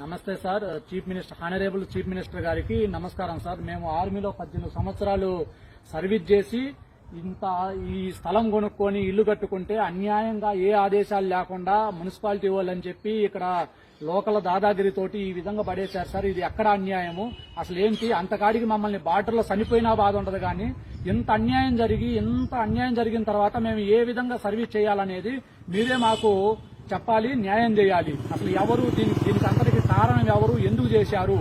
నమస్తే sir. Chief minister honourable chief minister గారికి నమస్కారం సార్. మేము ఆర్మీలో పద్దెనిమిది సంవత్సరాలు సర్వీస్ చేసి ఇంత ఈ స్థలం కొనుక్కొని ఇల్లు కట్టుకుంటే అన్యాయంగా ఏ ఆదేశాలు లేకుండా మున్సిపాలిటీ వాళ్ళు అని చెప్పి ఇక్కడ లోకల్ దాదాగిరితోటి ఈ విధంగా పడేశారు సార్. ఇది ఎక్కడ అన్యాయము? అసలు ఏంటి? అంతకాడికి మమ్మల్ని బార్డర్లో చనిపోయినా బాధ ఉండదు కానీ ఇంత అన్యాయం జరిగి ఇంత అన్యాయం జరిగిన తర్వాత మేము ఏ విధంగా సర్వీస్ చేయాలనేది మీరే మాకు చెప్పాలి న్యాయం చేయాలి. అసలు ఎవరు దీనికి దీనికి అందరికి కారణం ఎవరు? ఎందుకు చేశారు?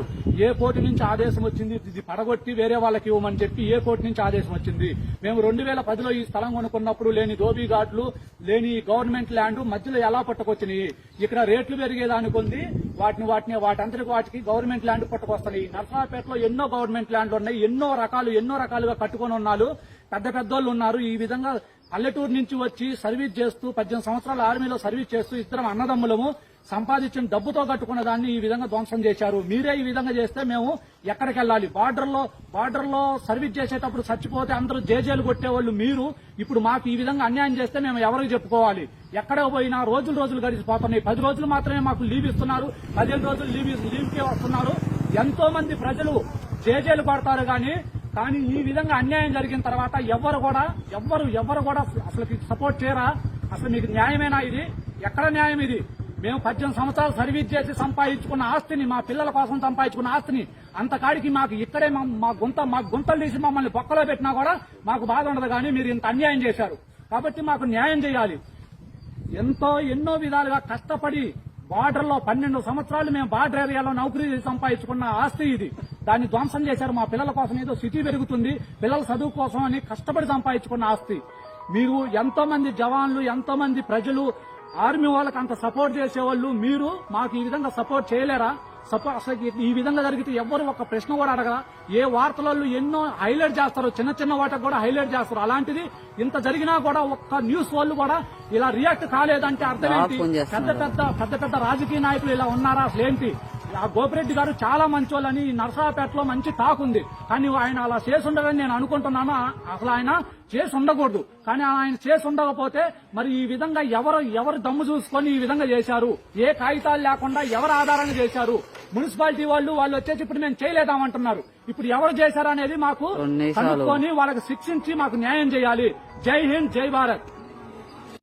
ఏ కోర్టు నుంచి ఆదేశం వచ్చింది? ఇది పడగొట్టి వేరే వాళ్ళకి ఇవ్వమని చెప్పి ఏ కోర్టు నుంచి ఆదేశం వచ్చింది? మేము రెండు వేల పదిలో ఈ స్థలం కొనుక్కున్నప్పుడు లేని దోబీ ఘాట్లు లేని గవర్నమెంట్ ల్యాండ్ మధ్యలో ఎలా పట్టుకొచ్చినాయి? ఇక్కడ రేట్లు పెరిగేదానికి ఉంది. వాటిని వాటిని వాటంతరికి వాటికి గవర్నమెంట్ ల్యాండ్ పట్టుకొస్తున్నాయి. నర్సరాపేటలో ఎన్నో గవర్నమెంట్ ల్యాండ్లు ఉన్నాయి. ఎన్నో రకాలు ఎన్నో రకాలుగా కట్టుకొని ఉన్నారు. పెద్ద పెద్దోళ్ళు ఉన్నారు. ఈ విధంగా పల్లెటూరు నుంచి వచ్చి సర్వీస్ చేస్తూ పద్దెనిమిది సంవత్సరాల ఆర్మీలో సర్వీస్ చేస్తూ ఇద్దరం అన్నదమ్ములము సంపాదించిన డబ్బుతో కట్టుకున్న దాన్ని ఈ విధంగా ధ్వంసం చేశారు. మీరే ఈ విధంగా చేస్తే మేము ఎక్కడికి వెళ్ళాలి బార్డర్లో బార్డర్లో సర్వీస్ చేసేటప్పుడు చచ్చిపోతే అందరూ జేజేలు కొట్టేవాళ్ళు మీరు. ఇప్పుడు మాకు ఈ విధంగా అన్యాయం చేస్తే మేము ఎవరికి చెప్పుకోవాలి? ఎక్కడ పోయినా రోజులు రోజులు గడిచిపోతున్నాయి పది రోజులు మాత్రమే మాకు లీవ్ ఇస్తున్నారు. పదిహేను రోజులు లీవ్ లీవ్కే వస్తున్నారు. ఎంతో మంది ప్రజలు జేజేలు పడతారు కానీ కానీ ఈ విధంగా అన్యాయం జరిగిన తర్వాత ఎవరు కూడా ఎవ్వరు ఎవరు కూడా అసలు సపోర్ట్ చేయరా? అసలు మీకు న్యాయమేనా ఇది? ఎక్కడ న్యాయం ఇది? మేము పద్దెనిమిది సంవత్సరాలు సర్వీస్ చేసి సంపాదించుకున్న ఆస్తిని మా పిల్లల కోసం సంపాదించుకున్న ఆస్తిని అంతకాడికి మాకు ఇక్కడే మా- మా గుంత మా గుంతలు తీసి మమ్మల్ని బొక్కలో పెట్టినా కూడా మాకు బాధ ఉండదు కానీ మీరు ఇంత అన్యాయం చేశారు. కాబట్టి మాకు న్యాయం చేయాలి. ఎంతో ఎన్నో విధాలుగా కష్టపడి బార్డర్లో పన్నెండు సంవత్సరాలు మేము బార్డర్ ఏరియాలో నౌకరీ సంపాదించుకున్న ఆస్తి ఇది. దాన్ని ధ్వంసం చేశారు మా పిల్లల కోసం ఏదో సిటీ పెరుగుతుంది పిల్లల చదువు కోసం అని కష్టపడి సంపాదించుకున్న ఆస్తి. మీరు ఎంతో మంది జవాన్లు ఎంతో మంది ప్రజలు ఆర్మీ వాళ్ళకి అంత సపోర్ట్ చేసేవాళ్ళు మీరు మాకు ఈ విధంగా సపోర్ట్ చేయలేరా? సపోర్ట్ అసలు ఈ విధంగా జరిగితే ఎవ్వరు ఒక ప్రశ్న కూడా అడగరా ఏ వార్తలలో ఎన్నో హైలైట్ చేస్తారు చిన్న చిన్న వాటికి కూడా హైలైట్ చేస్తారు. అలాంటిది ఇంత జరిగినా కూడా ఒక్క న్యూస్ వాళ్ళు కూడా ఇలా రియాక్ట్ కాలేదంటే అర్థం ఏంటి? పెద్ద. పెద్ద పెద్ద పెద్ద రాజకీయ నాయకులు ఇలా ఉన్నారా? అసలు ఏంటి? ఆ గోపిరెడ్డి గారు చాలా మంచోళ్ళని ఈ నరసరాపేటలో మంచి టాక్ ఉంది కానీ ఆయన అలా చేసి ఉండదని నేను అనుకుంటున్నాను. అసలు ఆయన చేసి ఉండకూడదు. కానీ ఆయన చేసి ఉండకపోతే మరి ఈ విధంగా ఎవరు ఎవరు దమ్ము చూసుకొని ఈ విధంగా చేశారు? ఏ కాగితాలు లేకుండా ఎవరు ఆధారంగా చేశారు? మున్సిపాలిటీ వాళ్ళు వాళ్ళు వచ్చేసి ఇప్పుడు మేము చేయలేదామంటున్నారు. ఇప్పుడు ఎవరు చేశారు అనేది మాకు. కనుక్కొని వాళ్ళకి శిక్షించి మాకు న్యాయం చేయాలి. జై హింద్ జై భారత్.